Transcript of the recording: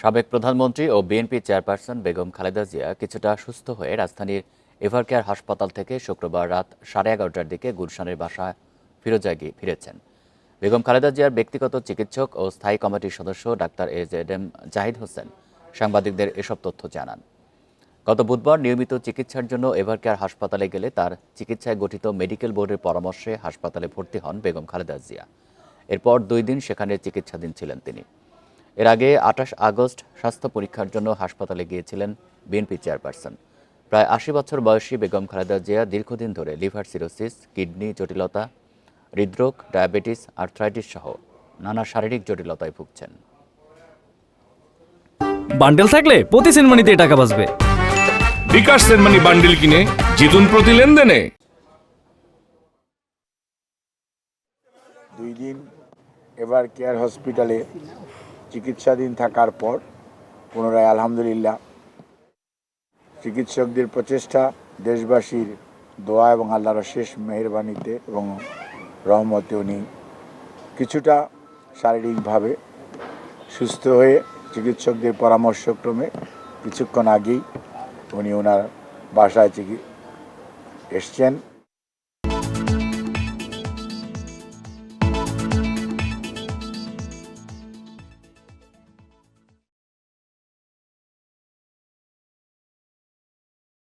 সাবেক প্রধানমন্ত্রী ও বিএনপি চেয়ারপারসন বেগম খালেদা জিয়া কিছুটা সুস্থ হয়ে রাজধানীর এভারকেয়ার হাসপাতাল থেকে শুক্রবার রাত সাড়ে এগারোটার দিকে গুলশানের ফিরোজা গিয়ে ফিরেছেন। বেগম খালেদা জিয়ার ব্যক্তিগত চিকিৎসক ও স্থায়ী কমিটির সদস্য doctor A Z M Zahid Hossain সাংবাদিকদের এসব তথ্য জানান। গত বুধবার নিয়মিত চিকিৎসার জন্য এভারকেয়ার হাসপাতালে গেলে তার চিকিৎসায় গঠিত মেডিকেল বোর্ডের পরামর্শে হাসপাতালে ভর্তি হন বেগম খালেদা জিয়া। এরপর দুই দিন সেখানে চিকিৎসাধীন ছিলেন তিনি। এর আগে আঠাশ আগস্ট স্বাস্থ্য পরীক্ষার জন্য হাসপাতালে গিয়েছিলেন বিএনপি চেয়ারপারসন। প্রায় আশি বছর বয়সী বেগম খালেদা জিয়া দীর্ঘদিন ধরে লিভার সিরোসিস কিডনি জটিলতা হৃদরোগ ডায়াবেটিস আর্থ্রাইটিস সহ নানা শারীরিক জটিলতায় ভুগছেন। বান্ডেল থাকলে প্রতি সেনমানিতে টাকা বাঁচবে। বিকাশ সেনমানি বান্ডিল কিনে জিতুন প্রতি লেনদেনে। দুই দিন এবার কেয়ার হসপিটালে চিকিৎসাধীন থাকার পর পুনরায় আলহামদুলিল্লাহ। চিকিৎসকদের প্রচেষ্টা, দেশবাসীর দোয়া এবং আল্লাহর শেষ মেহরবানিতে এবং রহমতে উনি কিছুটা শারীরিকভাবে সুস্থ হয়ে চিকিৎসকদের পরামর্শক্রমে কিছুক্ষণ আগেই উনি ওনার বাসায় চিকি এসছেন।